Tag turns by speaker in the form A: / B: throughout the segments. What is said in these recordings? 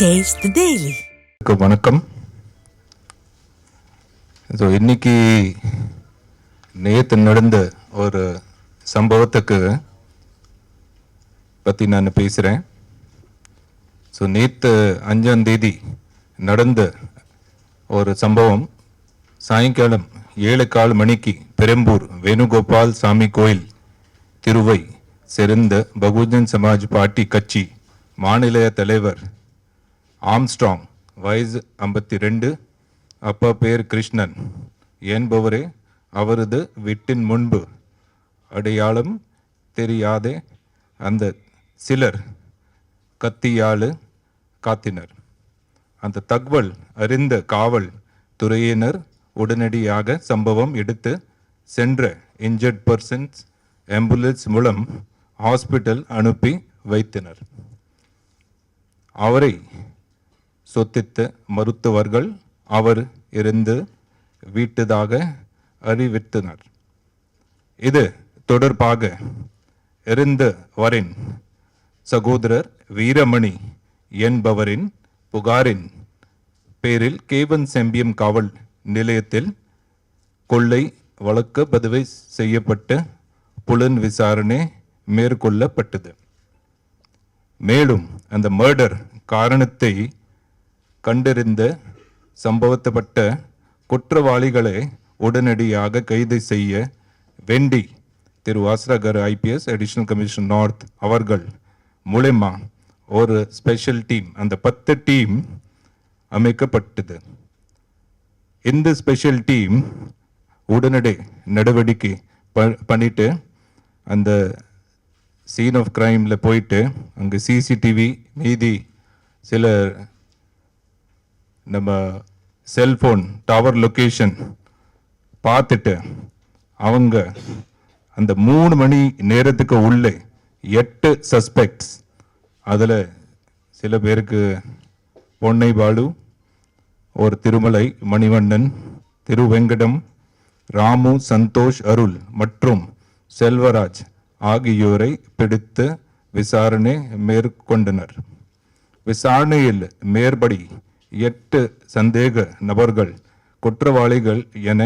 A: Taste
B: daily வணக்கம். So இன்னைக்கு நேற்று நடந்த ஒரு சம்பவத்துக்கு பற்றி நான் பேசுகிறேன் ஸோ நேற்று அஞ்சாம் தேதி நடந்த ஒரு சம்பவம். சாயங்காலம் ஏழு கால் மணிக்கு பெரம்பூர் வேணுகோபால் சாமி கோயில் திருவை சிறந்த பகுஜன் சமாஜ் பார்ட்டி கட்சி மாநில தலைவர் ஆம்ஸ்ட்ராங் வயது ஐம்பத்தி ரெண்டு அப்பா பேர் கிருஷ்ணன். என்பவரே அவரது வீட்டின் முன்பு. அடையாளம் தெரியாதே அந்த சிலர் கத்தியால் காத்தினர். அந்த தகவல் அறிந்த காவல் துறையினர் உடனடியாக சம்பவம் எடுத்து சென்ற இன்ஜர்ட் பர்சன்ஸ் ஆம்புலன்ஸ் மூலம் ஹாஸ்பிட்டல் அனுப்பி வைத்தனர். அவரை சொத்தித்த மருத்துவர்கள் அவர் இருந்து வீட்டதாக அறிவித்தனர். இது தொடர்பாக இருந்து வரின் சகோதரர் வீரமணி என்பவரின் புகாரின் பேரில் கேவன் செம்பியம் காவல் நிலையத்தில் கொள்ளை வழக்கு பதிவு செய்யப்பட்டு புலன் விசாரணை மேற்கொள்ளப்பட்டது. மேலும் அந்த மர்டர் காரணத்தை கண்டறிந்த சம்பவத்தப்பட்ட குற்றவாளிகளை உடனடியாக கைது செய்ய வேண்டி Thiru Vasarakar IPS additional commission north அவர்கள் மூலயமா ஒரு ஸ்பெஷல் டீம் அந்த பத்து டீம் அமைக்கப்பட்டது. இந்த ஸ்பெஷல் டீம் உடனடி நடவடிக்கை ப- பண்ணிட்டு அந்த சீன் ஆஃப் கிரைமில் போயிட்டு அங்கே சிசிடிவி மீதி சில நம்ம செல்ஃபோன் டவர் லொக்கேஷன் பார்த்துட்டு அவங்க அந்த மூணு மணி நேரத்துக்கு உள்ளே எட்டு சஸ்பெக்ட்ஸ் அதில் சில பேருக்கு பொன்னை பாலு ஒரு திருமலை மணிவண்ணன் திருவெங்கடம் ராமு சந்தோஷ் அருள் மற்றும் செல்வராஜ் ஆகியோரை பிடித்து விசாரணை மேற்கொண்டனர். விசாரணையில் மேற்படி எட்டு சந்தேக நபர்கள் குற்றவாளிகள் என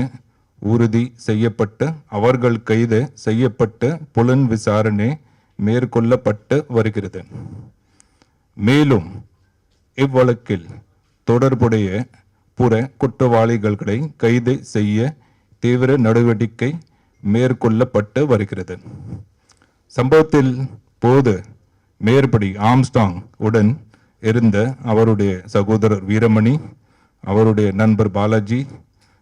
B: உறுதி செய்யப்பட்டு அவர்கள் கைது செய்யப்பட்டு புலன் விசாரணை மேற்கொள்ளப்பட்டு வருகிறது. மேலும் இவ்வழக்கில் தொடர்புடைய புற குற்றவாளிகளை கைது செய்ய தீவிர நடவடிக்கை மேற்கொள்ளப்பட்டு வருகிறது. சம்பவத்தில் போது மேற்படி ஆம்ஸ்டாங் உடன் இருந்த அவருடைய சகோதரர் வீரமணி அவருடைய நண்பர் பாலாஜி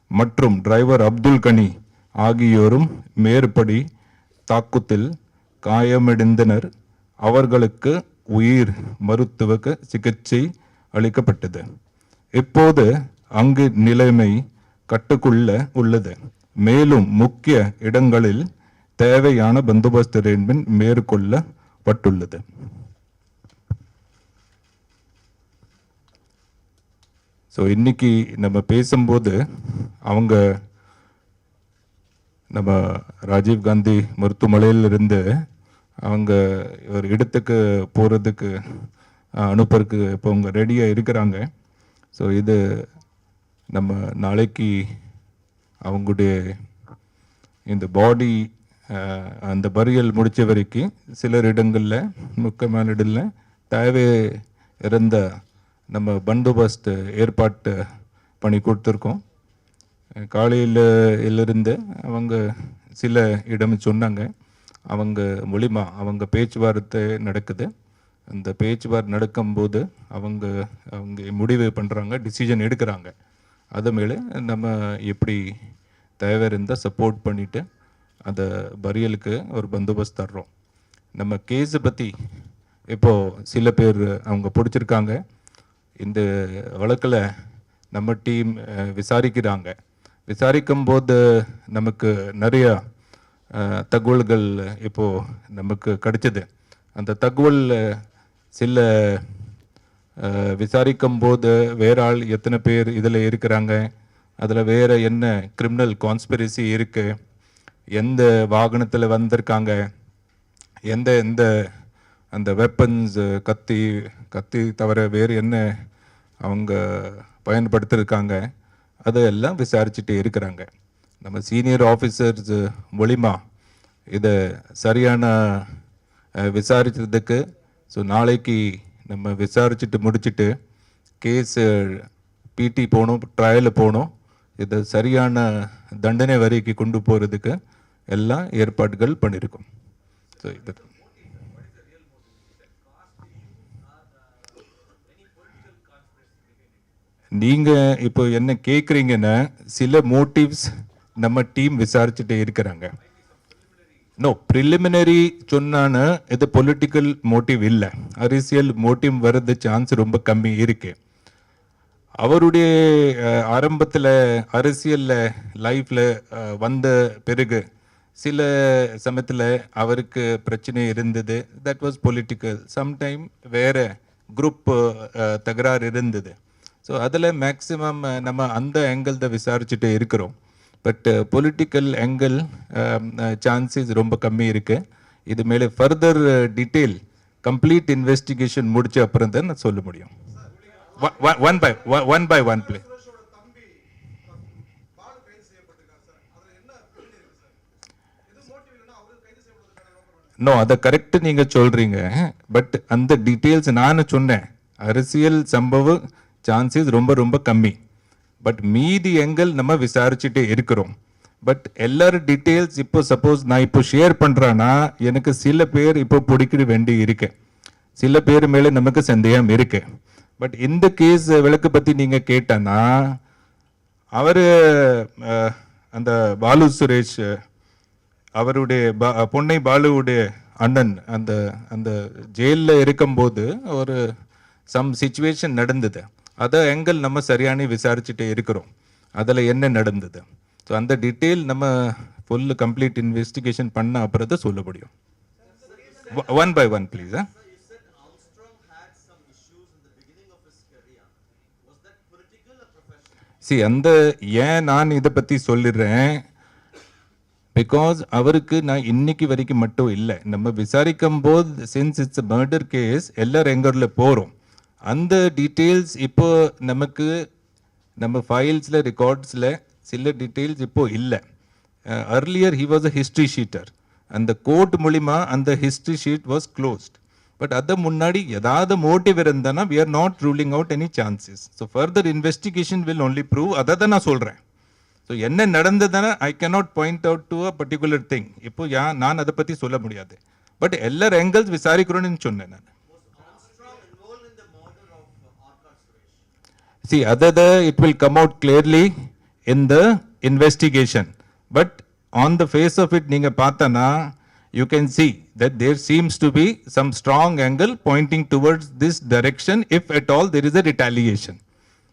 B: மற்றும் டிரைவர் அப்துல் கனி ஆகியோரும் மேற்படி தாக்குத்தில் காயமடைந்தனர். அவர்களுக்கு உயிர் மருத்துவ சிகிச்சை அளிக்கப்பட்டது. இப்போது அங்கு நிலைமை கட்டுக்குள்ள உள்ளது. மேலும் முக்கிய இடங்களில் தேவையான பந்தோபஸ்து மேற்கொள்ளப்பட்டுள்ளது. ஸோ இன்றைக்கி நம்ம பேசும்போது அவங்க நம்ம ராஜீவ் காந்தி மருத்துவமனையிலிருந்து அவங்க ஒரு இடத்துக்கு போகிறதுக்கு அனுப்புறதுக்கு இப்போ அவங்க ரெடியாக இருக்கிறாங்க. ஸோ இது நம்ம நாளைக்கு அவங்களுடைய இந்த பாடி அந்த பரியல் முடித்த வரைக்கும் சிலர் இடங்களில் முக்கியமான இடங்களில் தேவை இருந்த நம்ம பந்தோபஸ்து ஏற்பாட்டு பண்ணி கொடுத்துருக்கோம். காலையில் இருந்து அவங்க சில இடம் சொன்னாங்க. அவங்க மூலிமா அவங்க பேச்சுவார்த்தை நடக்குது. அந்த பேச்சுவார்த்தை நடக்கும்போது அவங்க அவங்க முடிவு பண்ணுறாங்க டிசிஷன் எடுக்கிறாங்க. அது மேலே நம்ம எப்படி தேவை இருந்தால் சப்போர்ட் பண்ணிவிட்டு அந்த பரியலுக்கு ஒரு பந்தோபஸ்து தர்றோம். நம்ம கேஸை பற்றி இப்போது சில பேர் அவங்க பிடிச்சிருக்காங்க. இந்த வழக்கில் நம்ம டீம் விசாரிக்கிறாங்க. விசாரிக்கும் போது நமக்கு நிறைய தகவல்கள் இப்போது நமக்கு கிடைச்சது. அந்த தகவல் சில விசாரிக்கும் போது வேற ஆள் எத்தனை பேர் இதில் இருக்கிறாங்க? அதில் வேறு என்ன கிரிமினல் கான்ஸ்பிரசி இருக்குது எந்த வாகனத்தில் வந்திருக்காங்க? எந்த எந்த அந்த வெப்பன்ஸ் கத்தி கத்தி தவிர வேறு என்ன அவங்க பயன்படுத்திருக்காங்க அதையெல்லாம் விசாரிச்சுட்டே இருக்கிறாங்க. நம்ம சீனியர் ஆஃபீஸர்ஸ் மூலிமா இதை சரியான விசாரிச்சதுக்கு ஸோ நாளைக்கு நம்ம விசாரிச்சுட்டு முடிச்சுட்டு கேஸ் பிடி போகணும் ட்ரையல் போகணும் இதை சரியான தண்டனை வரிக்கு கொண்டு போகிறதுக்கு எல்லாம் ஏற்பாடுகள் பண்ணியிருக்கோம். ஸோ இது. நீங்கள் இப்போ என்ன கேட்குறீங்கன்னா சில மோட்டிவ்ஸ் நம்ம டீம் விசாரிச்சுட்டே இருக்கிறாங்க. நோ ப்ரிலிமினரி சொன்னான இது பொலிட்டிக்கல் மோட்டிவ் இல்லை. அரசியல் மோட்டிவ் வர்றது சான்ஸ் ரொம்ப கம்மி இருக்கு. அவருடைய ஆரம்பத்தில் அரசியலில் லைஃப்பில் வந்த பிறகு சில சமயத்தில் அவருக்கு பிரச்சனை இருந்தது. தட் வாஸ் பொலிட்டிக்கல் சம்டைம் வேற குரூப் தகராறு இருந்தது. ஸோ அதில் மேக்ஸிமம் நம்ம அந்த ஆங்கிள் தான் விசாரிச்சுட்டு இருக்கிறோம். பட் பொலிட்டிக்கல் ஆங்கிள் சான்சஸ் ரொம்ப கம்மி இருக்குது இது மேலே ஃபர்தர் டீட்டெயில் கம்ப்ளீட் இன்வெஸ்டிகேஷன் முடிச்ச அப்புறம் தான் நான் சொல்ல முடியும். One by one by one play no அதை கரெக்ட் நீங்கள் சொல்கிறீங்க பட் அந்த டீட்டெயில்ஸ் நான் சொன்னேன். அரசியல் சம்பவம் சான்சஸ் ரொம்ப ரொம்ப கம்மி. பட் மீதி எங்கள் நம்ம விசாரிச்சுட்டே இருக்கிறோம். பட் எல்லாரும் டீட்டெயில்ஸ் இப்போ சப்போஸ் நான் இப்போ ஷேர் பண்ணுறேன்னா எனக்கு சில பேர் இப்போ பிடிக்கிற வேண்டி இருக்கு. சில பேர் மேலே நமக்கு சந்தேகம் இருக்கு. பட் இந்த கேஸ் விளக்கு பற்றி நீங்கள் கேட்டனா அவர் அந்த பாலு சுரேஷ் அவருடைய பா- பொன்னை பாலுவுடைய அண்ணன் அந்த அந்த ஜெயிலில் இருக்கும்போது ஒரு சம் சுச்சுவேஷன் நடந்தது. அதை எங்கள் நம்ம சரியான விசாரிச்சுட்டே இருக்கிறோம். அதில் என்ன நடந்தது? ஸோ அந்த டீட்டெயில் நம்ம ஃபுல் கம்ப்ளீட் இன்வெஸ்டிகேஷன் பண்ண அப்புறம் தான் சொல்ல முடியும். ஒன் பை ஒன் ப்ளீஸ் ஆ? சி அந்த ஏன் நான் இதை பற்றி சொல்லிடுறேன்? பிகாஸ் அவருக்கு நான் இன்னைக்கு வரைக்கும் மட்டும் இல்லை. நம்ம விசாரிக்கும் போது சின்ஸ் இட்ஸ் மர்டர் கேஸ் எல்லாரும் எங்கூரில் போகிறோம் அந்த டீட்டெயில்ஸ் இப்போ நமக்கு நம்ம ஃபைல்ஸில் ரெக்கார்ட்ஸில் சில டீட்டெயில்ஸ் இப்போது இல்லை. Earlier he was a history sheeter அந்த கோர்ட் மூலிமா அந்த history sheet was closed but அதை முன்னாடி ஏதாவது மோட்டிவ் இருந்தனா we are not ruling out any chances so further investigation will only prove அதை தான் நான் சொல்கிறேன் ஸோ என்ன நடந்ததுன்னா I cannot point out to a particular thing இப்போ யா நான் அதை பற்றி சொல்ல முடியாது. பட் எல்லா ஆங்கிள்ஸ் விசாரிக்கிறோன்னு சொன்னேன் நான். See, other the, it will come out clearly in the investigation. But on the face of it, நீங்க பார்த்தனா you can see that there seems to be some strong angle pointing towards this direction if at all there is a retaliation.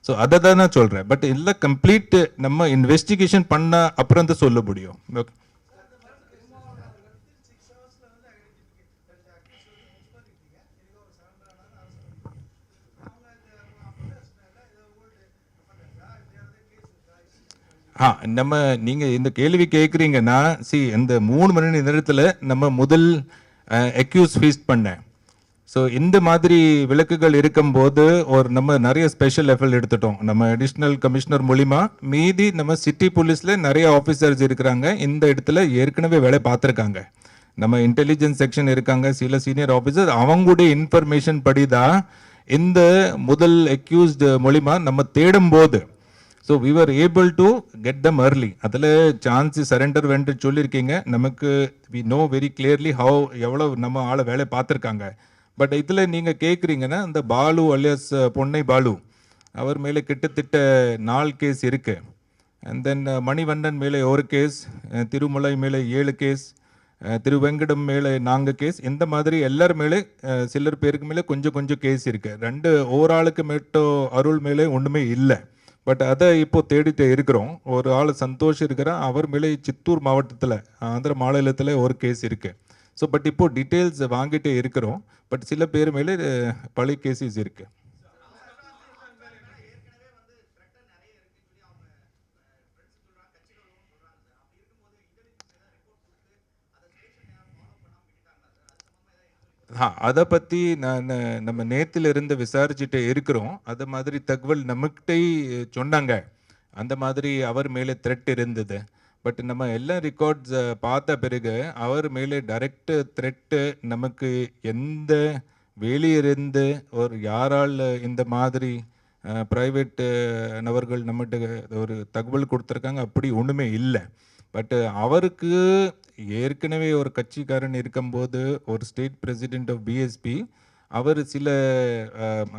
B: So அதை தான் நான் சொல்கிறேன் but இல்லை complete நம்ம investigation பண்ண அப்புறம் தான் சொல்ல முடியும் ஓகே ஆ நம்ம நீங்கள் இந்த கேள்வி கேட்குறீங்கன்னா சி இந்த மூணு மணி நேரத்தில் நம்ம முதல் எக்யூஸ் ஃபீஸ்ட் பண்ணேன் ஸோ இந்த மாதிரி விளக்குகள் இருக்கும்போது ஒரு நம்ம நிறைய ஸ்பெஷல் எஃபர்ட் எடுத்துட்டோம். நம்ம அடிஷ்னல் கமிஷனர் மூலிமா மீதி நம்ம சிட்டி போலீஸில் நிறைய ஆஃபீஸர்ஸ் இருக்கிறாங்க. இந்த இடத்துல ஏற்கனவே வேலை பார்த்துருக்காங்க. நம்ம இன்டெலிஜென்ஸ் செக்ஷன் இருக்காங்க. சில சீனியர் ஆஃபீஸர் அவங்களுடைய இன்ஃபர்மேஷன் படி தான் இந்த முதல் அக்யூஸ்டு மூலிமா நம்ம தேடும்போது so we are able to get them early. அதில் சான்ஸ் சரண்டர் வேண்டு சொல்லியிருக்கீங்க நமக்கு we know very clearly how எவ்வளோ நம்ம ஆளை வேலை பார்த்துருக்காங்க. பட் இதில் நீங்கள் கேட்குறீங்கன்னா இந்த பாலு அலியாஸ் பொன்னை பாலு அவர் மேலே கிட்டத்தட்ட நாலு கேஸ் இருக்கு. அண்ட் தென் மணிவண்ணன் மேலே ஒரு கேஸ் திருமலை மேலே ஏழு கேஸ் திரு வெங்கடம் மேலே நான்கு கேஸ் இந்த மாதிரி எல்லார் மேலே சிலர் பேருக்கு மேலே கொஞ்சம் கொஞ்சம் கேஸ் இருக்குது ரெண்டு ஓராளுக்கு மட்டும் அருள் மேலே ஒன்றுமே இல்லை. பட் அதை இப்போ தேடிட்டு இருக்கிறோம். ஒரு ஆள் சந்தோஷ் இருக்கிறார் அவர் மேலே சித்தூர் மாவட்டத்தில் ஆந்திர மாநிலத்தில் ஒரு கேஸ் இருக்குது ஸோ பட் இப்போது டீட்டெயில்ஸ் வாங்கிட்டே இருக்கிறோம். பட் சில பேர் மேலே பழைய கேசஸ் இருக்குது ஆ அதை பற்றி நான் நம்ம நேத்துல இருந்து விசாரிச்சுட்டு இருக்கிறோம். அது மாதிரி தகவல் நம்மகிட்ட சொன்னாங்க. அந்த மாதிரி அவர் மேலே த்ரெட் இருந்தது. பட் நம்ம எல்லா ரெக்கார்ட்ஸை பார்த்த பிறகு அவர் மேலே டைரக்ட் த்ரெட்டு நமக்கு எந்த வெளியிருந்து ஒரு யாரால் இந்த மாதிரி ப்ரைவேட் நபர்கள் நம்மகிட்ட ஒரு தகவல் கொடுத்துருக்காங்க. அப்படி ஒன்றுமே இல்லை. பட் uh, அவருக்கு ஏற்கனவே ஒரு கட்சிக்காரன் இருக்கும்போது ஒரு ஸ்டேட் பிரசிடென்ட் ஆஃப் பிஎஸ்பி அவர் சில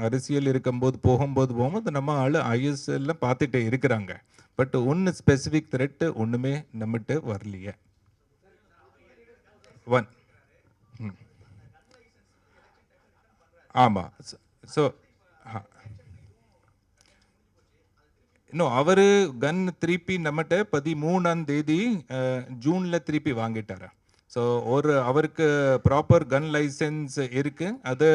B: அரசியல் இருக்கும்போது போகும்போது போகும்போது நம்ம ஆள் ஐஎஸ்எல்ல பார்த்துட்டே இருக்கிறாங்க. பட் ஒன்று ஸ்பெசிஃபிக் த்ரெட்டு ஒன்றுமே நம்மகிட்ட வரலையே. ஒன் ம். ஆமாம் ஸோ இன்னும் அவர் கன் திருப்பி நம்மகிட்ட பதிமூணாம் தேதி ஜூனில் திருப்பி வாங்கிட்டார். ஸோ ஒரு அவருக்கு ப்ராப்பர் கன் லைசன்ஸ் இருக்கு. அது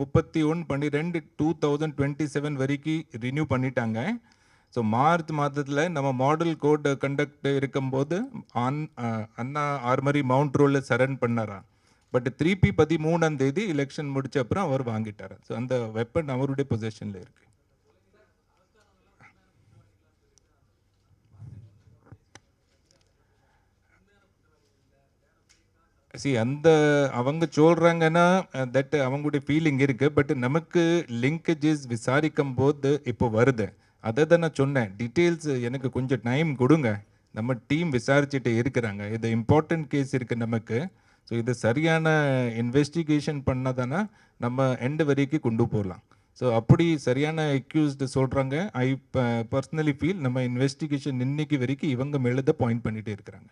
B: முப்பத்தி ஒன்று பன்னிரெண்டு டூ தௌசண்ட் டுவெண்ட்டி செவன் வரைக்கும் ரினியூ பண்ணிட்டாங்க. ஸோ மார்ச் மாதத்தில் நம்ம மாடல் கோட் கண்டக்ட் இருக்கும்போது ஆன் அண்ணா ஆர்மரி மவுண்ட் ரோலில் சரண் பண்ணாரா? பட் திருப்பி பதிமூணாம் தேதி எலெக்ஷன் முடிச்ச அப்புறம் அவர் வாங்கிட்டார். ஸோ அந்த வெப்பன் அவருடைய பொசிஷனில் இருக்குது சி அந்த அவங்க சொல்கிறாங்கன்னா தட் அவங்களுடைய ஃபீலிங் இருக்குது பட் நமக்கு லிங்கேஜஸ் விசாரிக்கும் போது இப்போ வருது. அதை தான் நான் சொன்னேன். டீட்டெயில்ஸ் எனக்கு கொஞ்சம் டைம் கொடுங்க. நம்ம டீம் விசாரிச்சுட்டு இருக்கிறாங்க. இது இம்பார்ட்டன்ட் கேஸ் இருக்குது நமக்கு. ஸோ இது சரியான இன்வெஸ்டிகேஷன் பண்ணாதானா நம்ம எண்டு வரைக்கும் கொண்டு போகலாம். ஸோ அப்படி சரியான அக்யூஸ்டு சொல்கிறாங்க ஐ பர்சனலி ஃபீல் நம்ம இன்வெஸ்டிகேஷன் இன்னைக்கு வரைக்கும் இவங்க மேலே தான் பாயிண்ட் பண்ணிகிட்டே இருக்கிறாங்க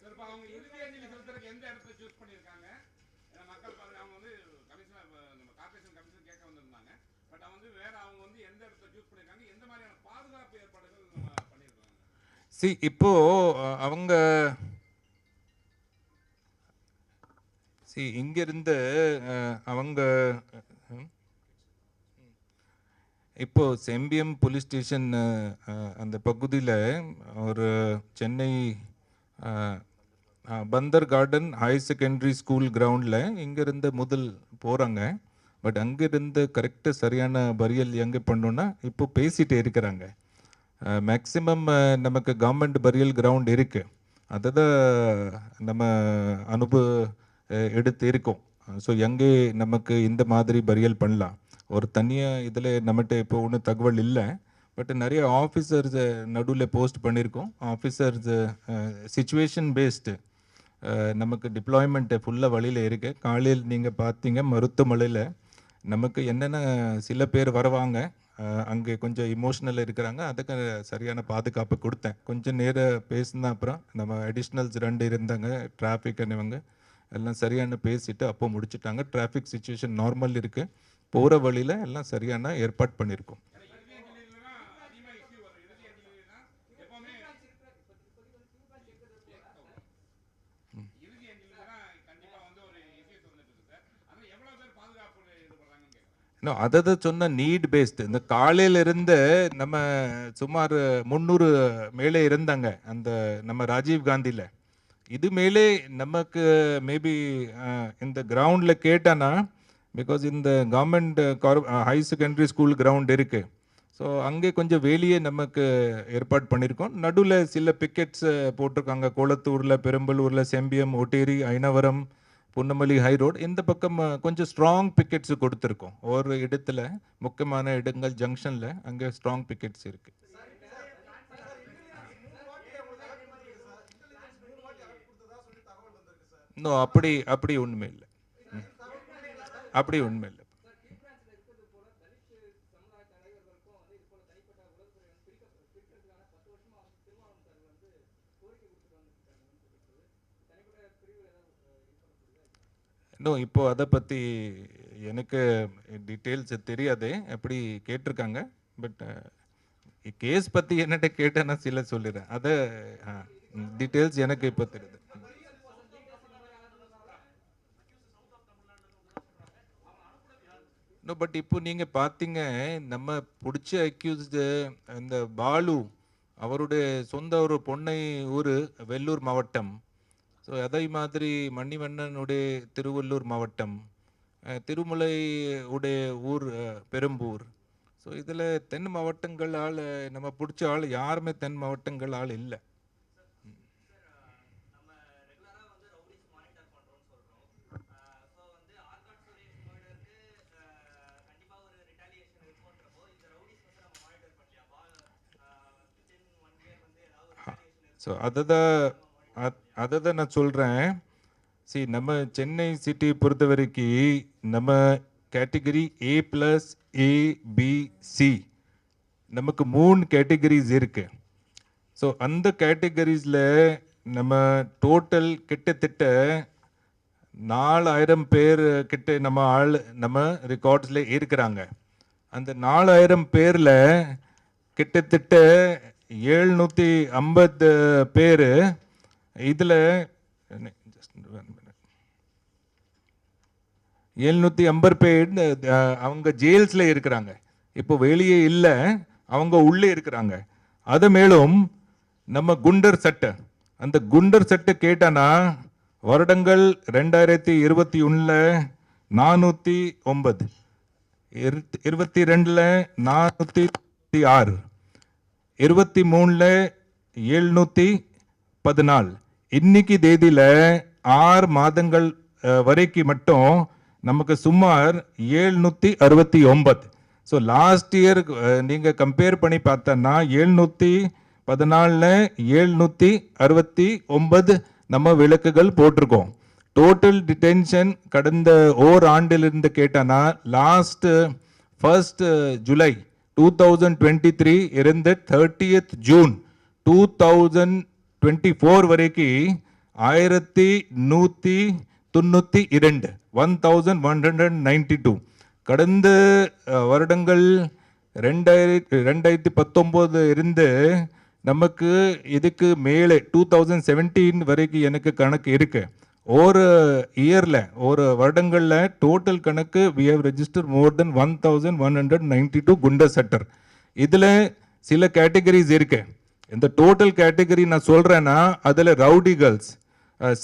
C: சார் இப்போ அவங்க இறுதி அஞ்சலி செலுத்துறதுக்கு எந்த இடத்துல சூஸ் பண்ணியிருக்காங்க ஏன்னா மக்கள் பாருங்க அவங்க வந்து கமிஷனர் நம்ம கார்பரேஷன் கமிஷனர் கேட்க வந்திருந்தாங்க பட் அவங்க வந்து வேற அவங்க வந்து எந்த இடத்துல சூஸ் பண்ணியிருக்காங்க எந்த மாதிரியான பாதுகாப்பு ஏற்பாடுகள் நம்ம பண்ணியிருக்காங்க
B: சி இப்போ அவங்க சி இங்கிருந்து அவங்க இப்போ செம்பியம் போலீஸ் ஸ்டேஷன் அந்த பகுதியில் ஒரு Chennai Bunder garden higher secondary school கிரவுண்டில் இங்கேருந்து முதல் போகிறாங்க பட் அங்கேருந்து கரெக்டாக சரியான பரியல் எங்கே பண்ணோன்னா இப்போ பேசிகிட்டே இருக்கிறாங்க. மேக்ஸிமம் நமக்கு கவர்மெண்ட் பரியல் கிரவுண்ட் இருக்குது அதை தான் நம்ம அனுபவ எடுத்து இருக்கோம். ஸோ எங்கே நமக்கு இந்த மாதிரி பரியல் பண்ணலாம். ஒரு தனியாக இதில் நம்மகிட்ட இப்போ ஒன்றும் தகவல் இல்லை. பட் நிறைய ஆஃபீஸர்ஸ் நடுவில் போஸ்ட் பண்ணியிருக்கோம் ஆஃபீஸர்ஸ் சுச்சுவேஷன் பேஸ்டு நமக்கு டிப்ளாய்மெண்ட்டு ஃபுல்லாக வழியில் இருக்குது காலையில் நீங்கள் பார்த்தீங்க மருத்துவமனையில் நமக்கு என்னென்ன சில பேர் வருவாங்க. அங்கே கொஞ்சம் இமோஷ்னல் இருக்கிறாங்க. அதுக்கு சரியான பாதுகாப்பு கொடுத்தேன். கொஞ்சம் நேரம் பேசின அப்புறம் நம்ம அடிஷ்னல்ஸ் ரெண்டு இருந்தாங்க டிராஃபிக் இவங்க எல்லாம் சரியான பேசிட்டு அப்போ முடிச்சுட்டாங்க. டிராஃபிக் சுச்சுவேஷன் நார்மல் இருக்குது போகிற வழியில் எல்லாம் சரியான ஏற்பாடு பண்ணியிருக்கோம் இன்னும் அதை தான் சொன்ன நீட் பேஸ்டு இந்த காலையிலிருந்து நம்ம சுமார் முந்நூறு மேலே இருந்தாங்க அந்த நம்ம ராஜீவ் காந்தியில். இது மேலே நமக்கு மேபி இந்த கிரவுண்டில் கேட்டானா பிகாஸ் இந்த government high secondary school ground இருக்குது ஸோ அங்கே கொஞ்சம் வெளியே நமக்கு ஏற்பாடு பண்ணியிருக்கோம் நடுவில் சில பிக்கெட்ஸ் போட்டிருக்காங்க. கோலத்தூரில் பெரம்பலூரில் செம்பியம் ஒட்டேரி ஐனவரம் புன்னமல்லி ஹை ரோடு இந்த பக்கம் கொஞ்சம் ஸ்ட்ராங் பிக்கெட்ஸ் கொடுத்துருக்கோம். ஒரு இடத்துல முக்கியமான இடங்கள் ஜங்ஷனில் அங்கே ஸ்ட்ராங் பிக்கெட்ஸ் இருக்குது இன்னும் அப்படி அப்படி ஒன்றுமே இல்லை. அப்படி உண்மை இல்லை. இன்னும் இப்போ அதை பற்றி எனக்கு டீட்டெயில்ஸ் தெரியாது எப்படி கேட்டிருக்காங்க. பட் கேஸ் பற்றி என்னட்ட கேட்டேன் நான் சில சொல்லிடுறேன். அதை டீட்டெயில்ஸ் எனக்கு இப்போ தெரியுது. நோ பட் இப்போ நீங்கள் பார்த்தீங்க நம்ம பிடிச்ச அக்யூஸ்டு இந்த பாலு அவருடைய சொந்த ஒரு பொன்னை ஊர் வெள்ளூர் மாவட்டம். ஸோ அதே மாதிரி மணிவண்ணனுடைய திருவள்ளூர் மாவட்டம் திருமலை உடைய ஊர் பெரும்பூர். ஸோ இதில் தென் மாவட்டங்கள் ஆள் நம்ம பிடிச்ச ஆள் யாருமே தென் மாவட்டங்கள் ஆள் இல்லை.
D: ஸோ
B: அதை தான் அதை தான் நான் சொல்கிறேன் சி நம்ம சென்னை சிட்டி பொறுத்த வரைக்கும் நம்ம கேட்டகரி ஏ ப்ளஸ் ஏபிசி நமக்கு மூணு கேட்டகரிஸ் இருக்கு. ஸோ அந்த கேட்டகரிஸில் நம்ம டோட்டல் கிட்டத்தட்ட நாலாயிரம் பேர் கிட்ட நம்ம ஆள் நம்ம ரெக்கார்ட்ஸில் இருக்கிறாங்க. அந்த நாலாயிரம் பேரில் கிட்டத்தட்ட ஏழ்நூற்றி ஐம்பது பேர் இதில் எழுநூற்றி ஐம்பது பேர் அவங்க ஜெயில்ஸில் இருக்கிறாங்க. இப்போ வெளியே இல்லை அவங்க உள்ளே இருக்கிறாங்க. அது மேலும் நம்ம குண்டர் சட்டை. அந்த குண்டர் சட்டை கேட்டானா வருடங்கள் ரெண்டாயிரத்தி இருபத்தி ஒன்றில் நானூற்றி ஒன்பது. இரு- இருபத்தி ரெண்டில் நானூற்றி ஆறு. இருபத்தி மூணில் எழுநூற்றி பதினாலு. இன்னைக்கு தேதியில் ஆறு மாதங்கள் வரைக்கு வரைக்கும் மட்டும் நமக்கு சுமார் ஏழ்நூற்றி அறுபத்தி ஒன்பது. ஸோ லாஸ்ட் இயர் நீங்கள் கம்பேர் பண்ணி பார்த்தோன்னா எழுநூற்றி பதினாலில் ஏழ்நூற்றி அறுபத்தி ஒன்பது நம்ம விளக்குகள் போட்டிருக்கோம். டோட்டல் டிடென்ஷன் கடந்த ஓர் ஆண்டிலிருந்து கேட்டானா last first July two thousand twenty three இருந்து thirtieth June two thousand twenty four வரைக்கும் ஆயிரத்தி நூற்றி தொண்ணூற்றி இரண்டு one thousand one hundred ninety two கடந்த வருடங்கள் ரெண்டாயிரத்தி ரெண்டாயிரத்தி பத்தொம்போது இருந்து நமக்கு இதுக்கு மேலே டூ தௌசண்ட் செவன்டீன் வரைக்கும் எனக்கு கணக்கு இருக்கு. ஒரு இயரில் ஒரு வருடங்களில் டோட்டல் கணக்கு we have register more then one thousand one hundred ninety two குண்டர் சட்டர். இதில் சில கேட்டகரிஸ் இருக்குது இந்த டோட்டல் கேட்டகரி நான் சொல்கிறேன்னா அதில் rowdy girls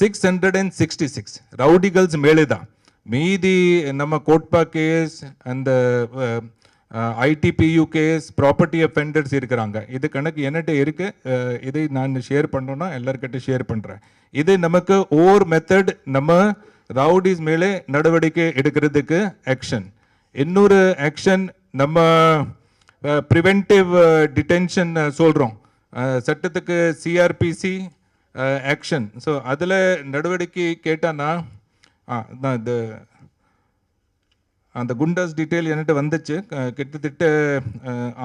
B: six hundred and sixty six rowdy girls மேலே தான் மீதி நம்ம கோட்பா கேஸ் அந்த ஐடிபியூ கேஸ் ப்ராப்பர்ட்டி அஃபெண்டர்ஸ் இருக்கிறாங்க. இது கணக்கு என்கிட்ட இருக்குது இதை நான் ஷேர் பண்ணோன்னா எல்லாருக்கிட்ட ஷேர் பண்ணுறேன் இது நமக்கு ஓர் மெத்தட் நம்ம ரவுடிஸ் மேலே நடவடிக்கை எடுக்கிறதுக்கு ஆக்ஷன் இன்னொரு ஆக்ஷன் நம்ம ப்ரிவென்டிவ் டிடென்ஷன் சொல்கிறோம் சட்டத்துக்கு சிஆர்பிசி ஆக்ஷன் ஸோ அதில் நடவடிக்கை கேட்டான்னா ஆ அந்த குண்டாஸ் டீட்டெயில் என்கிட்ட வந்துச்சு. கிட்டத்தட்ட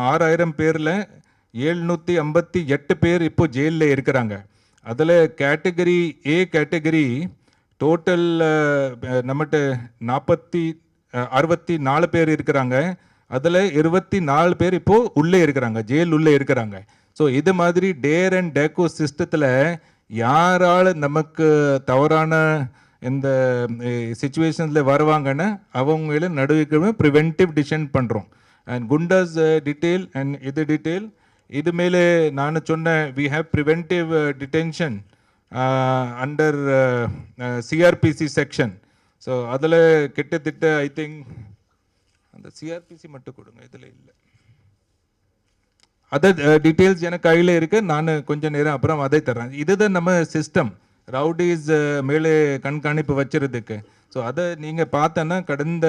B: ஆறாயிரம் பேரில் ஏழ்நூற்றி ஐம்பத்தி எட்டு பேர் இப்போ ஜெயிலில் இருக்கிறாங்க. அதில் கேட்டகரி ஏ கேட்டகரி டோட்டல் நம்மகிட்ட நாற்பத்தி அறுபத்தி நாலு பேர் இருக்கிறாங்க. அதில் இருபத்தி நாலு பேர் இப்போ உள்ளே இருக்கிறாங்க ஜெயில் உள்ளே இருக்கிறாங்க. ஸோ இது மாதிரி டேர் அண்ட் டேக்கோ சிஸ்டத்தில் யாரால் நமக்கு தவறான இந்த சுச்சுவேஷன்ஸில் வருவாங்கன்னு அவங்கள நடுவிக்கவே ப்ரிவென்டிவ் டிசிஷன் பண்ணுறோம் அண்ட் குண்டாஸ் டீட்டெயில் அண்ட் இது டீட்டெயில் இது மேலே நான் சொன்ன we have preventive detention under CrPC section so அதில் கிட்டத்தட்ட ஐ திங்க் அந்த சிஆர்பிசி மட்டும் கொடுங்க இதில் இல்லை. அதர் டீட்டெயில்ஸ் uh, எனக்கு கையில் இருக்கு. நான் கொஞ்சம் நேரம் அப்புறம் அதை தர்றேன். இதுதான் நம்ம சிஸ்டம் ரவுடிஸ் மேலே கண்காணிப்பு வச்சுருதுக்கு. ஸோ அதை நீங்கள் பார்த்தோன்னா கடந்த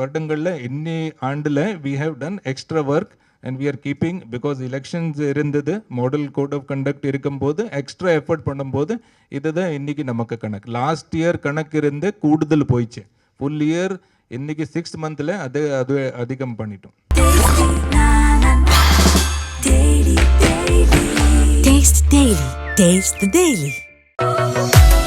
B: வருடங்களில் இன்னி ஆண்டில் we have done extra work and we are keeping because elections இருந்தது மாடல் கோட் ஆஃப் கண்டக்ட் இருக்கும்போது எக்ஸ்ட்ரா எஃபர்ட் பண்ணும்போது இதுதான் இன்றைக்கி நமக்கு கணக்கு. லாஸ்ட் இயர் கணக்கு இருந்து கூடுதல் போயிடுச்சு ஃபுல் இயர் இன்றைக்கி சிக்ஸ் மந்தில் அது அது அதிகம் பண்ணிட்டோம்.
E: Taste the Daily. Taste the Daily.